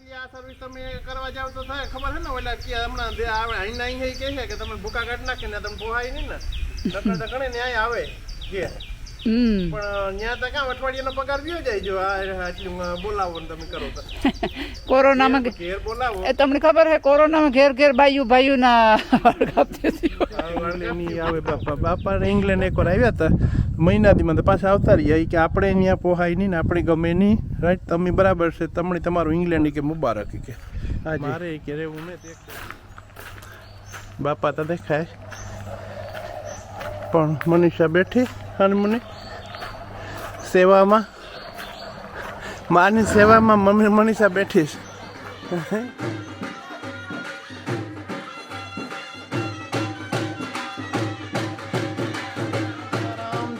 આ સર્વિસ તમે કરવા જાવ તો થાય. ખબર છે ને ઓલા કે હમણાં જે આવે અહીં છે કે તમે ભૂકા નાખીને તમને પોહાય નહીં ને. નકર તો આવે. હમ પણ ત્યાં તો કાં અઠવાડિયાનો પગાર વ્યો જાય જો આ આટલું બોલાવો ને તમે કરો તો. કોરોનામાં ઘેર બોલાવો. એ તમને ખબર છે કોરોનામાં ઘેર ઘેર ભાઈઓ ભાઈઓ ના આવે બાપા બાપા ઇંગ્લેન્ડ એકવાર આવ્યા હતા. મહિનાથી મને પાછા આવતા રહ્યા. કે આપણે ત્યાં પોહાય નહીં ને આપણે ગમે નહીં. રાઈટ તમે બરાબર છે. તમને તમારું ઇંગ્લેન્ડ કે મુબારક કે. મારે કે રહેવું ને બાપા તો દેખાય. પણ મનીષા બેઠી. અને મને સેવામાં, માની સેવામાં મમ્મી મનીષા બેઠીશ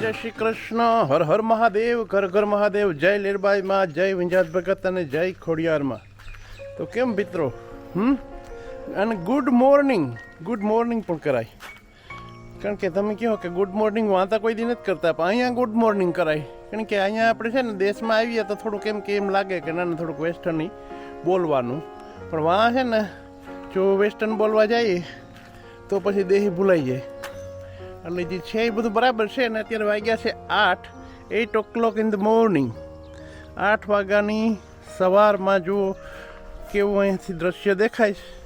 જય શ્રી કૃષ્ણ, હર હર મહાદેવ, ઘર ઘર મહાદેવ, જય લીરબાઈ માં, જય વિંજાત ભગત અને જય ખોડિયારમાં તો કેમ મિત્રો, હમ? અને ગુડ મોર્નિંગ ગુડ મોર્નિંગ પણ કરાય. કારણ કે તમે કહો કે ગુડ મોર્નિંગ વાંતા કોઈ દી નથી કરતા પણ અહીંયા ગુડ મોર્નિંગ કરાય. કારણ કે અહીંયા આપણે છે ને દેશમાં આવીએ તો થોડુંક એમ કે એમ લાગે કે ના થોડુંક વેસ્ટર્ન બોલવાનું. પણ વાં છે ને, જો વેસ્ટર્ન બોલવા જઈએ તો પછી દેહી ભૂલાઈ જાય. એટલે જે છે એ બધું બરાબર છે ને, અત્યારે વાગ્યા છે આઠ eight o'clock in the morning આઠ વાગ્યાની સવારમાં જુઓ કેવું અહીંયાથી દ્રશ્ય દેખાય છે.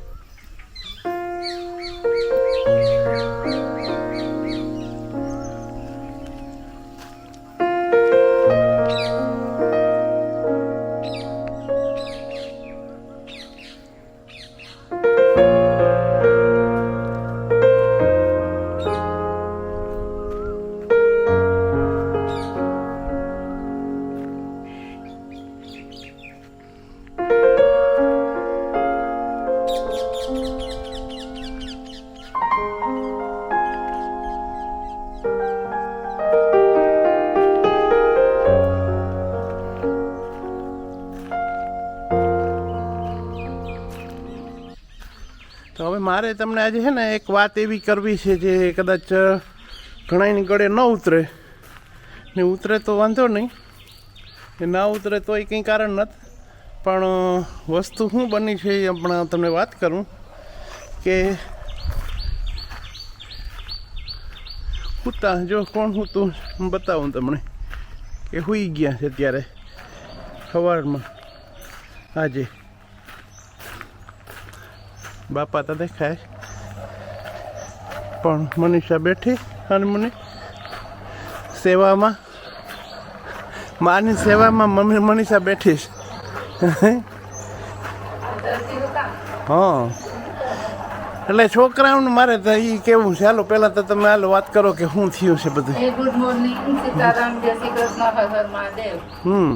તો હવે મારે તમને આજે છે ને એક વાત એવી કરવી છે જે કદાચ ઘણાની ગળે ન ઉતરે. ને ઉતરે તો વાંધો નહીં. એ ના ઉતરે તો એ કંઈ કારણ નથી. પણ વસ્તુ શું બની છે એ હમણાં તમને વાત કરું કે હુતા, જો કોણ હું બતાવું તમને કે હુઈ ગયા છે ત્યારે સવારમાં, આજે. બાપા તો દેખાય. પણ મનીષા બેઠી અને મને સેવામાં માની સેવામાં મમ્મી મનીષા બેઠી છે. હા. એટલે છોકરાઓને મારે તો એ કેવું છે? હાલો પહેલાં તો તમે હાલો વાત કરો કે શું થયું છે બધું? ગુડ મોર્નિંગ સીતારામ જય શ્રી કૃષ્ણ હર હર મહાદેવ. હમ.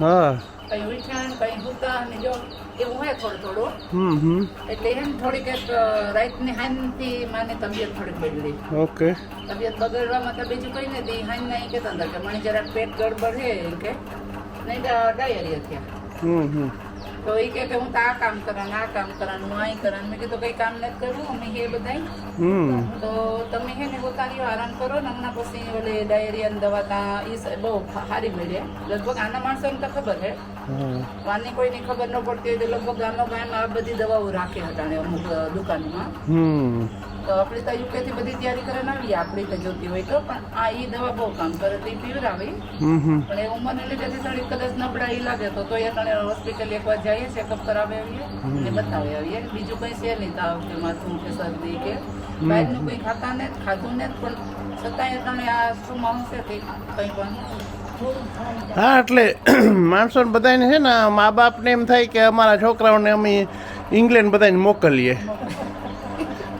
હે. કઈ ને કઈ હુતા ને જો એવું હોય થોડું થોડું હમ હમ એટલે ને થોડીક એક રાતની હાનથી માની તબિયત થોડીક બગડી ઓકે તબિયત બગડવામાં તો બીજું કઈ નથી હાન નહીં કહેતા હતા કે મને જરાક પેટ ગડબડ છે એમ કે નહીં ડાયરિયા થયા હમ હમ તો એ કે હું તો આ કામ કરાને આ કામ કરાને હું અહીં કરાને. મેં કીધું કઈ કામ નથી કરવું અમે હે બધાય. તો તમે હે ને પોતાની આરામ કરો ને હમણાં પછી ઓલે ડાયરિયા દવા તા ઈ બહુ સારી મળે. લગભગ આના માણસોને તો ખબર છે હા વાની કોઈની ખબર ન પડતી હોય તો લગભગ ગામમાં ગામ આ બધી દવાઓ રાખે હતા અમુક દુકાનમાં. હમ. તો આપણે તો યુકેથી બધી તૈયારી કરીને આવીએ. આપણી તો જોતી હોય તો. પણ આ એ દવા બહુ કામ કરે તો એ હમ પણ એ ઉંમરને લીધે થોડી કદાચ નબળાઈ લાગે તો તો એ તને હોસ્પિટલ એકવાર જઈએ ચેકઅપ કરાવી આવીએ અને બતાવી આવીએ. બીજું કંઈ છે નહીં તાવ કે માથું કે શરદી કે બહારનું કંઈ ખાતા ને ખાધું ને પણ છતાંય તને આ શું માણસ કંઈ પણ હા એટલે માણસોને બધાને છે ને મા બાપને એમ થાય કે અમારા છોકરાઓને અમે ઇંગ્લેન્ડ બધાને મોકલીએ.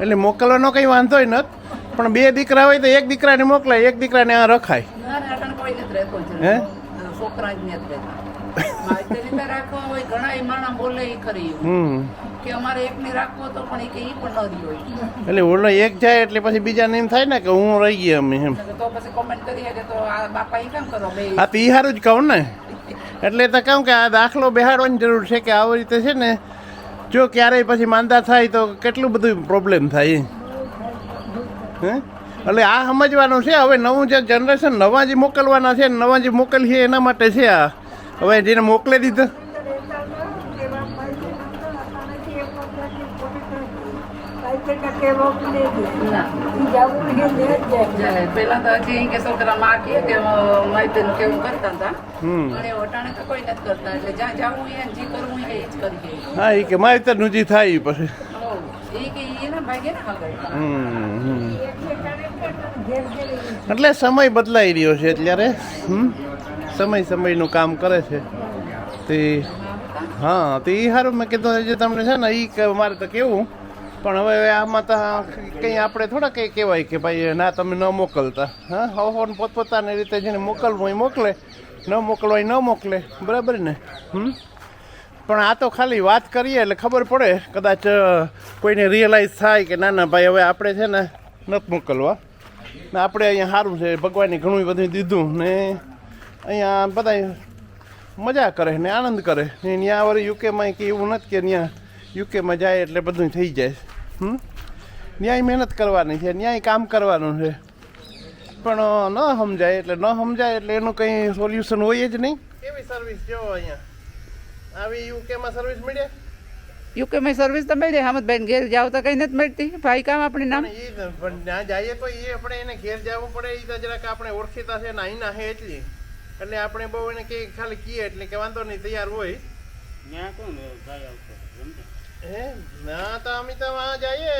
એટલે મોકલવાનો કંઈ વાંધોય નથી પણ બે દીકરા હોય તો એક દીકરાને મોકલાય એક દીકરાને આ રખાય. હે? એટલે ઓલો એક જાય એટલે પછી બીજાને એમ થાય ને કે હું રહી ગઈ અમે એમ. હા તો ઈ સારું જ કહું ને. એટલે તો કહું કે આ દાખલો બેહાડવાની જરૂર છે કે આવી રીતે છે ને જો ક્યારેય પછી માંદા થાય તો કેટલું બધું પ્રોબ્લેમ થાય. હે? એટલે આ સમજવાનું છે, હવે નવું જે જનરેશન નવા જે મોકલવાના છે, નવા જે મોકલીએ એના માટે છે આ. હવે જેને મોકલી દીધો ના જાય. પહેલા તો હજી કે છોકરા માં કહે કે માહિતી કેવું કરતા હતા. એ વટાણે તો કોઈ નથી કરતા. એટલે જ્યાં જવું એ જે કરવું એ જ કરીએ હા એ કે માવતરનું જે થાય પછી. કે ને. એટલે સમય બદલાઈ રહ્યો છે અત્યારે હમ? સમય સમયનું કામ કરે છે. તે હા તે એ સારું મેં કીધું જે તમને છે ને એ મારે તો કેવું પણ હવે આમાં તો કંઈ આપણે થોડા કંઈ કહેવાય કે ભાઈ, ના, તમે ન મોકલતા. હા હવે પોતપોતાની રીતે જેને મોકલવું એ મોકલે, ન મોકલવાય ન મોકલે. બરાબર ને? હમ? પણ આ તો ખાલી વાત કરીએ એટલે ખબર પડે. કદાચ કોઈને રિયલાઇઝ થાય કે ના ના, ભાઈ, હવે આપણે છે ને નથી મોકલવા. ને આપણે અહીંયા સારું છે. ભગવાને ઘણું બધું દીધું ને અહીંયા બધા મજા કરે ને આનંદ કરે. ને ત્યાં વળી યુકેમાં કે એવું નથી કે ત્યાં યુકેમાં જાય એટલે બધું થઈ જાય. હમ? ન્યાય મહેનત કરવાની છે ન્યાય કામ કરવાનું છે. પણ ન સમજાય એટલે ન સમજાય એટલે એનું કંઈ સોલ્યુશન હોય જ નહીં. કેવી સર્વિસ જો અહીંયા? આવી યુકેમાં સર્વિસ મળે? યુકે માં સર્વિસ તો મળી બેન ઘેર જાવ તો કઈ નથી મળતી. ભાઈ કામ આપણે નામ. પણ ત્યાં જઈએ તો એ આપણે એને ઘેર જવું પડે એ તો જરાક આપણે ઓળખીતા છે ને અહીંના હે એટલી. એટલે આપણે બહુ એને કે ખાલી કીએ એટલે કે વાંધો નહીં તૈયાર હોય. ત્યાં કોણ ભાઈ હે? ના તો અમે તો વાં જઈએ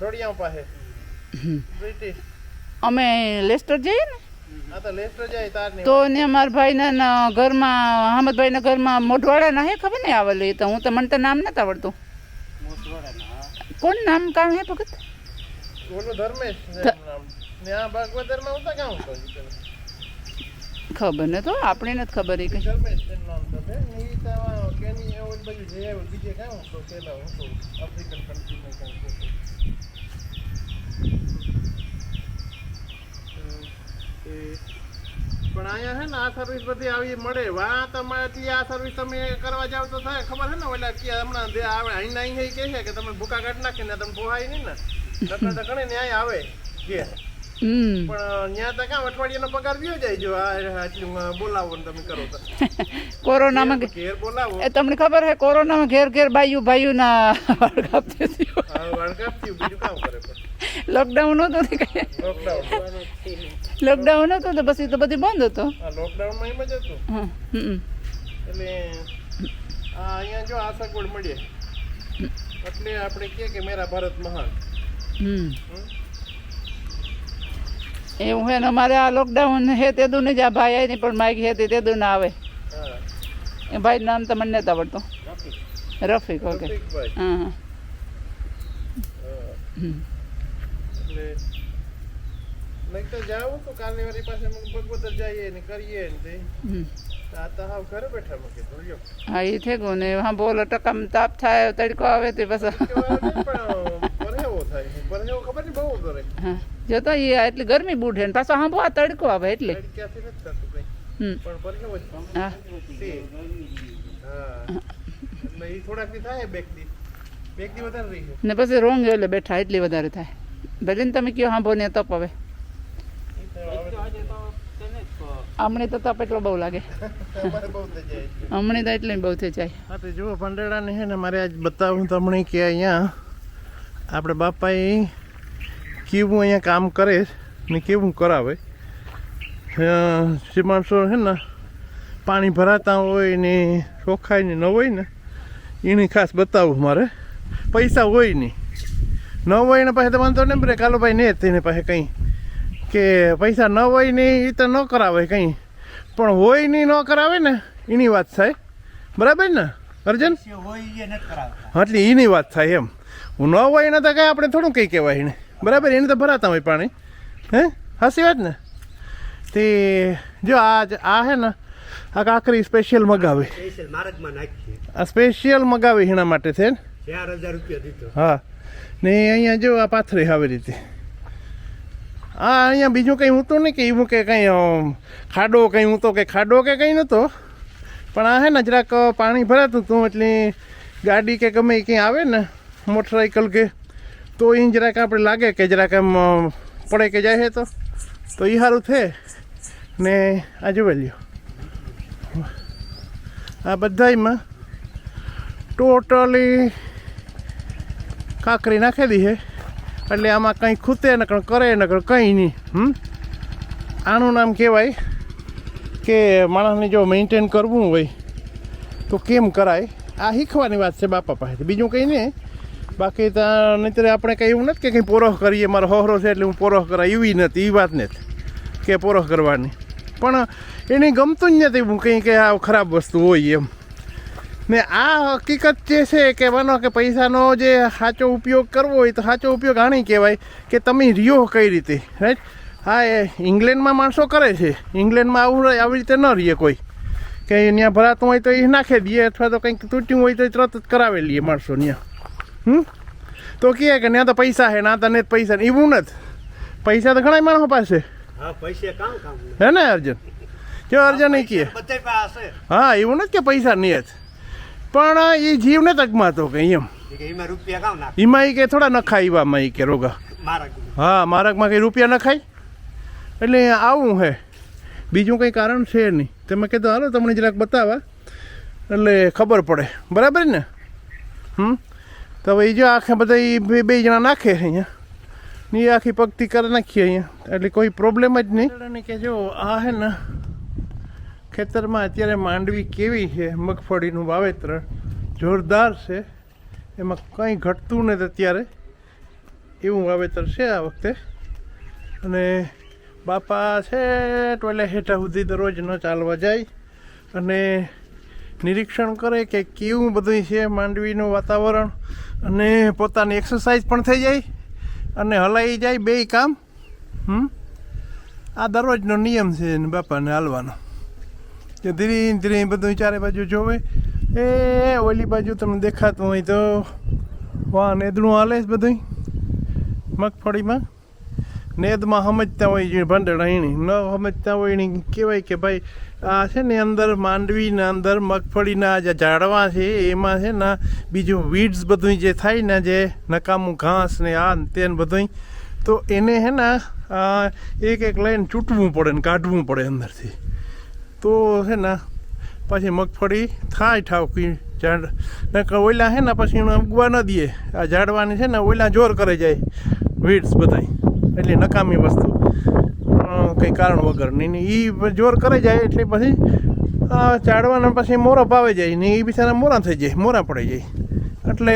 થોડિયા પાસે બ્રિટિશ અમે લેસ્ટર જઈએ ને? આ તો લેસ્ટર જાય તો ને મારા ભાઈના ઘરમાં અહમદભાઈના ઘરમાં મોઢવાડા ના હે? ખબર નહીં આવેલું તો. હું તો મને તો નામ નથી આવડતું. કોણ નામ કામ હે ભગત? ધર્મેશ ખબર ને તો આપણે નથી ખબર એ કઈ. હું પણ અહીંયા છે ને આ સર્વિસ બધી આવી મળે. વા તમારે એટલી આ સર્વિસ તમે કરવા જાવ તો થાય. ખબર છે ને ઓલા કે હમણાં જે આવે અહીં અહીં કહે છે કે તમે ભૂકા કાઢ નાખીને તમે પોહાય નહીં ને. નકર તો ઘણે ન્યાય આવે. કે પણ ત્યાં તો કામ અઠવાડિયાનો પગાર વ્યો જાય જો આ આટલું બોલાવો ને તમે કરો તો. કોરોનામાં ઘેર- ઘેર બોલાવો. એ તમને ખબર હે કોરોનામાં ઘેર ઘેર બાયું બાયું ના આપતી હતી. આ વળગાપ થયું બીજું કામ કરે પણ. લોકડાઉન હતું ને કઈ? લોકડાઉન લોકડાઉન હતું તો પછી તો બધી બંધ હતો? આ લોકડાઉનમાં એમ જ હતું. હમ, હમ. એટલે આ અહીંયા જો આ સગવડ મળીએ એટલે આપણે કહે કે મેરા ભારત મહાન. હમ. હમ? એવું હે ને અમારે આ લોકડાઉન હે તે દુ ને જ આ ભાઈ આવીને પણ માઇક હે તે દુ ના આવે. એ ભાઈ નામ તો મને નથી આવડતું. રફીક ઓકે. હા હા. નહીં તો જાઉં તો કાલે પાસે ભગવતર જઈએ ને કરીએ ને હા એ ગયું ને હા બોલો ટકામ તાપ થાય તડકો આવે તે પરહેવો થાય. ખબર નહીં બહુ હા. જો તો એ એટલી ગરમી બુઢે ને પાછો હા આ તડકો આવે એટલે. ને પછી રોંગ એટલે બેઠા એટલી વધારે થાય. ભલે ને તમે કયો સાંભો ને તપ હવે. હમણે તો તપ એટલો બહુ લાગે. હમણે તો એટલે બહુ થઈ જાય. જુઓ તો જુઓ ભંડેડાને છે ને મારે આજ બતાવું તમને કે અહીંયા આપણે બાપાએ કેવું અહીંયા કામ કરે ને કેવું કરાવે? જે માણસો છે ને પાણી ભરાતા હોય ને ચોખ્ખાઈ ને ન હોય ને એની ખાસ બતાવું મારે. પૈસા હોય નહીં. ન હોય ને પાસે તો વાંધો નહીં બ્રે કાલો ભાઈ ને તેને પાસે કંઈ કે પૈસા ન હોય ને એ તો ન કરાવે કંઈ. પણ હોય નહીં ન કરાવે ને એની વાત થાય. બરાબર ને અર્જન? હોય એટલે એની વાત થાય એમ. હું ન હોય ને તો કાંઈ આપણે થોડું કંઈ કહેવાય એને. બરાબર એને તો ભરાતા હોય પાણી. હે? હાસી વાત ને? તે જો આ આ હે ને આ કાકરી સ્પેશિયલ મગાવી. આ સ્પેશિયલ મગાવી એના માટે છે ને? ચાર હજાર રૂપિયા દીધો. હા. ને અહીંયા જો આ પાથરી આવી રીતે. આ અહીંયા બીજું કંઈ હું તો નહીં કે એવું કે કંઈ ખાડો કંઈ હું તો કે ખાડો કે કંઈ નહોતો. પણ આ હે ને જરાક પાણી ભરાતું હતું એટલે ગાડી કે ગમે કંઈ આવે ને મોટરસાઇકલ કે તો એ જરાક આપણે લાગે કે જરાક એમ પડે કે જાય તો. તો એ સારું છે ને આ જોવે લ્યો. આ બધાયમાં ટોટલી કાકરી નાખી દી છે એટલે આમાં કંઈ ખૂતે નકળ કરે નકળ કંઈ નહીં, હમ? આનું નામ કહેવાય કે માણસને જો મેન્ટેન કરવું હોય તો કેમ કરાય? આ શીખવાની વાત છે બાપા પાસેથી. બીજું કંઈ નહીં. બાકી તો નહીંતર આપણે કંઈ એવું નથી કે કંઈ પોરોહ કરીએ, મારો હોહરો છે એટલે હું પોરોહ કરાય, એવી નથી એ વાત નથી કે પોરોહ કરવાની. પણ એને ગમતું જ નથી હું કંઈ કે આ ખરાબ વસ્તુ હોય એમ. ને આ હકીકત જે છે કે માનો કે પૈસાનો જે સાચો ઉપયોગ કરવો હોય તો સાચો ઉપયોગ આણી કહેવાય કે તમે રહ્યો કઈ રીતે રાઈટ હા, એ ઇંગ્લેન્ડમાં માણસો કરે છે. ઇંગ્લેન્ડમાં આવું આવી રીતે ન રહીએ કોઈ. કે ત્યાં ભરાતું હોય તો એ નાખી દઈએ અથવા તો કંઈક તૂટ્યું હોય તો તરત જ કરાવી લઈએ માણસો ત્યાં. હમ? તો કહે કે ત્યાં તો પૈસા છે ના તને પૈસા એવું નથી પૈસા તો ઘણા માણસો પાસે. હા ને અર્જુન? જો અર્જુન નહીં કહે? હા એવું નથી કે પૈસા નહીં જ પણ એ જીવને એમ. એ કે એમાં એમાં ઈ કે થોડા નખાય એવામાં એ કે રોગા. હા મારકમાં કંઈ રૂપિયા નખાય? એટલે આવું હે. બીજું કંઈ કારણ છે નહીં. તમે કીધું હાલો તમને જરાક બતાવવા. એટલે ખબર પડે. બરાબર ને? હમ? તો હવે એ જો આખે બધા બે જણા નાખે અહીંયા. ની આખી પગતી કરી નાખીએ અહીંયા. એટલે કોઈ પ્રોબ્લેમ જ નહીં. કે જો, આ હે ને, ખેતરમાં અત્યારે માંડવી કેવી છે, મગફળીનું વાવેતર જોરદાર છે. એમાં કંઈ ઘટતું નથી અત્યારે. એવું વાવેતર છે આ વખતે. અને બાપા છે ટોલે હેઠા સુધી દરરોજ ન ચાલવા જાય. અને નિરીક્ષણ કરે કે કેવું બધું છે માંડવીનું વાતાવરણ. અને પોતાની એક્સરસાઇઝ પણ થઈ જાય અને હલાઈ જાય બેય કામ, હમ? આ દરરોજનો નિયમ છે એને બાપાને હાલવાનો. કે ધીરે ધીરે બધું ચારે બાજુ જોવે. એ ઓલી બાજુ તમને દેખાતું હોય તો વાહ નેદણું હાલે છે બધું મગફળીમાં. નેદમાં સમજતા હોય છે ભંડળ એની ન સમજતા હોય એની કહેવાય કે ભાઈ આ છે ને અંદર માંડવીના અંદર મગફળીના જે ઝાડવા છે, એમાં છે ને બીજું વીડ્સ બધું જે થાય ને જે નકામું ઘાસ ને આ તેન બધું તો એને હે ને એક એક લાઈન ચૂંટવું પડે ને કાઢવું પડે અંદરથી. તો છે ને, પછી મગફળી થાય ઠાવકી, ઝાડ, નકર ઓલા છે ને પછી એને ઉગવા ન દે આ ઝાડવાની છે ને ઓલા જોર કરે જાય વીડ્સ બધાય. એટલે નકામી વસ્તુ. કંઈ કારણ વગર. ને એ જોર કરે જાય એટલે પછી, આ ઝાડવાના પછી મોરા પાવે જાય ને એ બિચારા મોરા થઈ જાય, મોરા પડી જાય. એટલે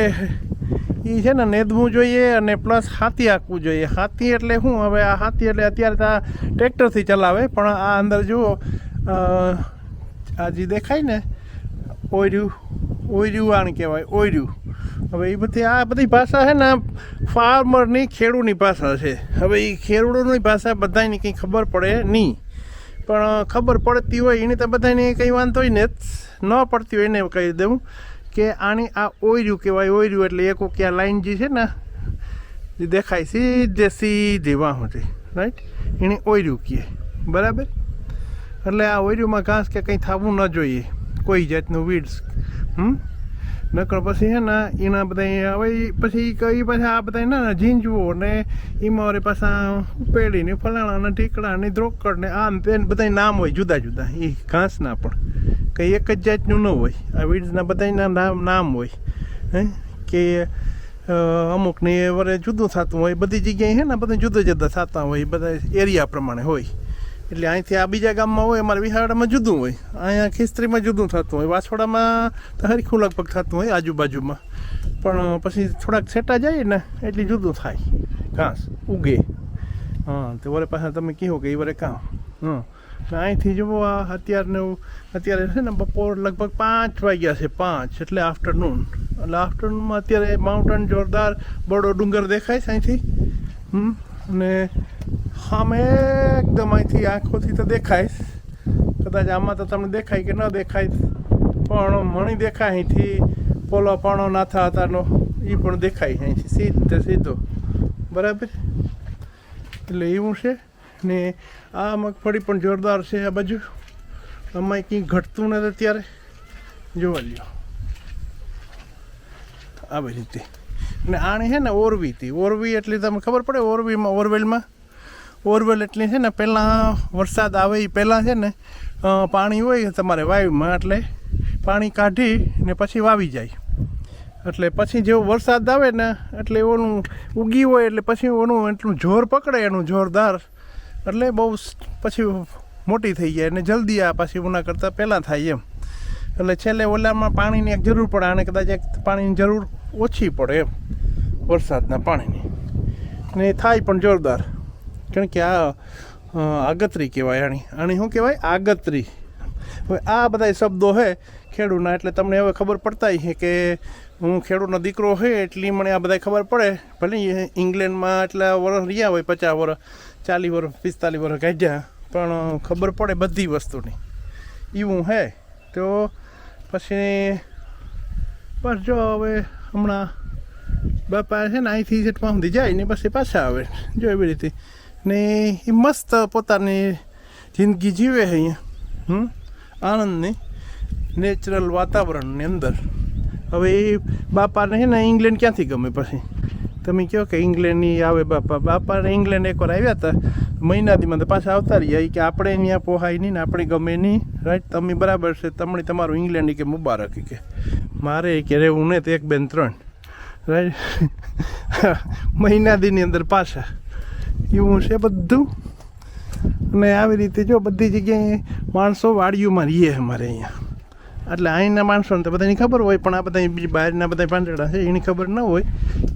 એ છે ને નેદવું જોઈએ અને પ્લસ હાથી આંકવું જોઈએ. હાથી એટલે શું? હવે આ હાથી એટલે અત્યારે તો આ ટ્રેક્ટરથી ચલાવે, પણ આ અંદર જુઓ આ જે દેખાય ને, ઓયર્યું ઓયર્યું આણ કહેવાય, ઓયર્યું. હવે એ બધી આ બધી ભાષા છે ને ફાર્મરની ખેડૂની ભાષા છે. હવે એ ખેડૂતોની ભાષા બધાને કંઈ ખબર પડે નહીં. પણ ખબર પડતી હોય એને તો બધાને કંઈ વાંધો ને ન પડતી હોય એને કહી દઉં કે આની આ ઓયર્યું કહેવાય ઓયર્યું એટલે એક કે આ લાઈન જે છે ને જે દેખાય સીધે સીધી વાહોથી રાઈટ એને ઓયર્યું કહે, બરાબર? એટલે આ ઓયર્યુંમાં ઘાસ કે કંઈ થવું ન જોઈએ, કોઈ જાતનું વીડ્સ હમ? નકર પછી હે ને, એના બધા હવે પછી કઈ પાછા આ બધા ના ઝીંઝવો ને એમાં વળી પાછા ઉપેડી ને ફલાણા ને ને દ્રોકડ ને આમ તે બધા નામ હોય, જુદા જુદા. એ ઘાસના પણ. કંઈ એક જ જાતનું ન હોય. આ વીડ્સના બધાના નામ નામ હોય. હે? કે અમુકને વરે જુદું થતું હોય. બધી જગ્યાએ હે ને બધા જુદા જુદા થતા હોય. બધા એરિયા પ્રમાણે હોય. એટલે અહીંથી આ બીજા ગામમાં હોય, અમારે વિહાડામાં જુદું હોય. અહીંયા ખિસ્ત્રીમાં જુદું થતું હોય, વાછોડામાં તો હરીખું લગભગ થતું હોય, આજુબાજુમાં. પણ પછી થોડાક છેટા જાય ને, એટલે જુદું થાય. ઘાસ, ઉગે. હા તો વરે પાછા તમે કહો કે એ વરે કામ. હં. અહીંથી જુઓ, આ અત્યારને અત્યારે છે ને બપોર લગભગ પાંચ વાગ્યા છે, પાંચ, એટલે આફ્ટરનૂન એટલે આફ્ટરનૂનમાં અત્યારે માઉન્ટેન જોરદાર બડો ડુંગર દેખાય છે અહીંથી. હમ. અને સામે એકદમ અહીંથી આંખોથી તો દેખાય. કદાચ આમાં તો તમને દેખાય કે ન દેખાય, પણ મણી દેખાય અહીંથી. પોલો પાણો નાથા હતાનો એ પણ દેખાય અહીંથી સીધે સીધો. બરાબર? એટલે એવું છે. ને આ મગફળી પણ જોરદાર છે આ બાજુ. આમાં કંઈ ઘટતું નથી અત્યારે. જોવા લ્યો આવી રીતે. ને આણી છે ને ઓરવી હતી. ઓરવી એટલે તમને ખબર પડે ઓરવીમાં, ઓરવેલમાં? ઓરવેલ એટલે છે ને, પહેલાં વરસાદ આવે એ પહેલાં છે ને પાણી હોય તમારે વાવીમાં એટલે પાણી કાઢી ને પછી વાવી જાય. એટલે પછી જેવો વરસાદ આવે ને, એટલે ઓનું ઉગી હોય એટલે પછી ઓનું એટલું જોર પકડે, એનું જોરદાર. એટલે બહુ પછી મોટી થઈ જાય અને જલ્દી આ પછી ઉના કરતાં પહેલાં થાય એમ. એટલે છેલ્લે ઓલામાં પાણીની એક જરૂર પડે, આને કદાચ એક પાણીની જરૂર ઓછી પડે એમ, વરસાદના પાણીની. ને થાય પણ જોરદાર. કારણ કે આ આગતરી કહેવાય આની. આની શું કહેવાય? આગતરી. હવે આ બધા શબ્દો છે ખેડૂના એટલે તમને હવે ખબર પડતા છે કે હું ખેડૂતનો દીકરો હોય એટલી મને આ બધા ખબર પડે. ભલે ઇંગ્લેન્ડમાં એટલા વર્ષ રહ્યા હોય, પચાસ વર્ષ ચાલીસ વર્ષ પિસ્તાલીસ વર્ષ કાઢ્યા પણ ખબર પડે બધી વસ્તુની. એવું હે. તો પછી બસ જો હવે હમણાં બાપા છે ને અહીંથી જેટમાં સુધી જાય ને પછી પાછા આવે. જો એવી રીતે. ને એ મસ્ત પોતાની જિંદગી જીવે છે અહીંયા આણંદની નેચરલ વાતાવરણની અંદર હવે એ બાપાને છે ને ઇંગ્લેન્ડ ક્યાંથી ગમે પછી તમે કહો કે ઇંગ્લેન્ડની આવે બાપા બાપાને ઇંગ્લેન્ડ એકવાર આવ્યા હતા મહિનાદીમાં તો પાછા આવતા રહ્યા કે આપણે ત્યાં પોહાય નહીં ને આપણે ગમે નહીં રાઈટ તમે બરાબર છે તમને તમારું ઇંગ્લેન્ડ કે મુબારક કે મારે કે રહેવું ને તો એક બેન ત્રણ રાઈટ મહિનાદીની અંદર પાછા એવું છે બધું. અને આવી રીતે જો બધી જગ્યાએ માણસો વાડીઓમાં રહીએ અમારે અહીંયા. એટલે અહીંના માણસોને તો બધાની ખબર હોય, પણ આ બધા બહારના બધા પાંદડા છે, એની ખબર ન હોય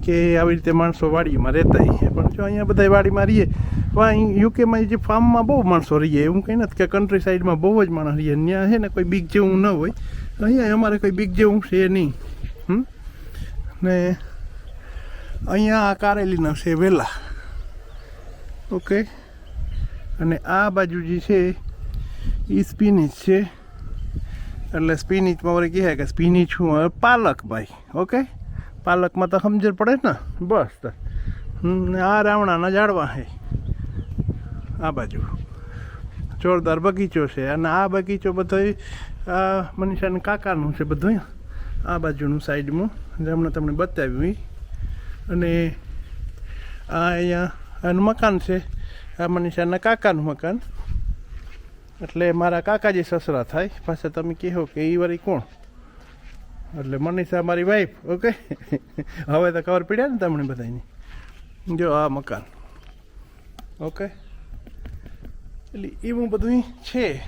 કે આવી રીતે માણસો વાડીમાં રહેતા હોય પણ જો અહીંયા બધા વાડીમાં રહીએ અહીં યુકેમાં જે ફાર્મમાં બહુ માણસો રહીએ, એવું કંઈ નથી કે કન્ટ્રી સાઈડમાં બહુ જ માણસ રહીએ. ત્યાં છે ને કોઈ બીક જેવું ન હોય. અહીંયા અમારે કોઈ બીક જેવું છે નહીં. હમ? ને અહીંયા આ કારેલીના છે વેલા. ઓકે. અને આ બાજુ જે છે એ સ્પિનિચ છે. એટલે સ્પિનિચમાં વળી કહે કે સ્પિનિચ હું પાલક ભાઈ ઓકે? પાલકમાં તો સમજણ પડે ને? બસ. ને આ રાવણાના ઝાડવા છે. આ બાજુ. જોરદાર બગીચો છે. અને આ બગીચો બધો આ મનીષાને કાકાનું છે બધું આ બાજુનું સાઈડમાં જે હમણાં તમને બતાવ્યું અને આ અહીંયા આનું મકાન છે. આ મનીષાના કાકાનું મકાન. એટલે મારા કાકાજી સસરા થાય. પાછા તમે કહો કે એ વારી કોણ? એટલે મનીષા મારી વાઈફ ઓકે હવે તો ખબર પડ્યા ને તમને બધાની જો આ મકાન. ઓકે એટલે એવું બધું છે.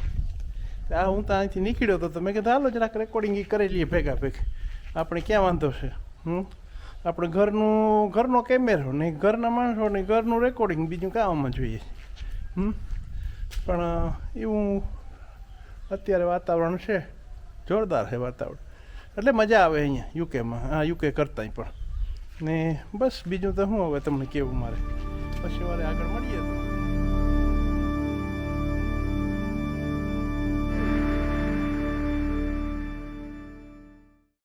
આ હું તો અહીંથી નીકળ્યો હતો તો મેં કીધું, હાલો જરાક રેકોર્ડિંગ કરી લઈએ ભેગા ભેગ. આપણે ક્યાં વાંધો છે? હમ? આપણે ઘરનું, ઘરનો કેમેરો ને ઘરના માણસો ને ઘરનું રેકોર્ડિંગ બીજું કામમાં જોઈએ. હમ? પણ એવું અત્યારે વાતાવરણ છે. જોરદાર છે વાતાવરણ. એટલે મજા આવે અહીંયા, યુકેમાં હા યુકે કરતાંય પણ. ને બસ, બીજું તો શું હવે તમને કેવું મારે. પછી વારે આગળ મળીએ તો.